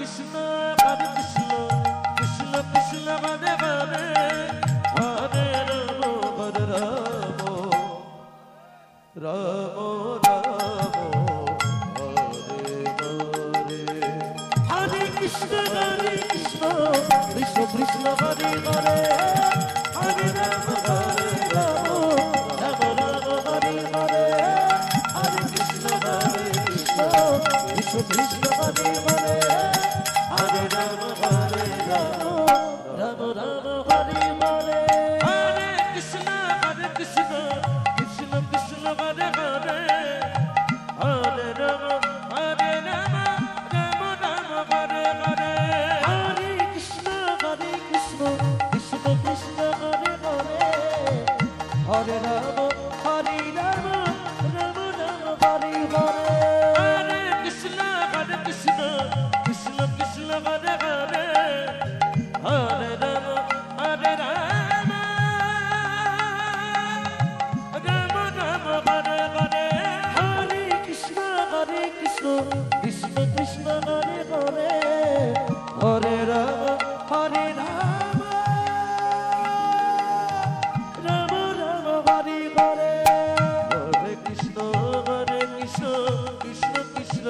Krishna Hare Krishna Krishna Krishna Hare Hare Hare Ram Hare Ram Ram Krishna Hare Krishna Krishna Krishna Hare Hare Hare Ram Hare Ram Ram Ram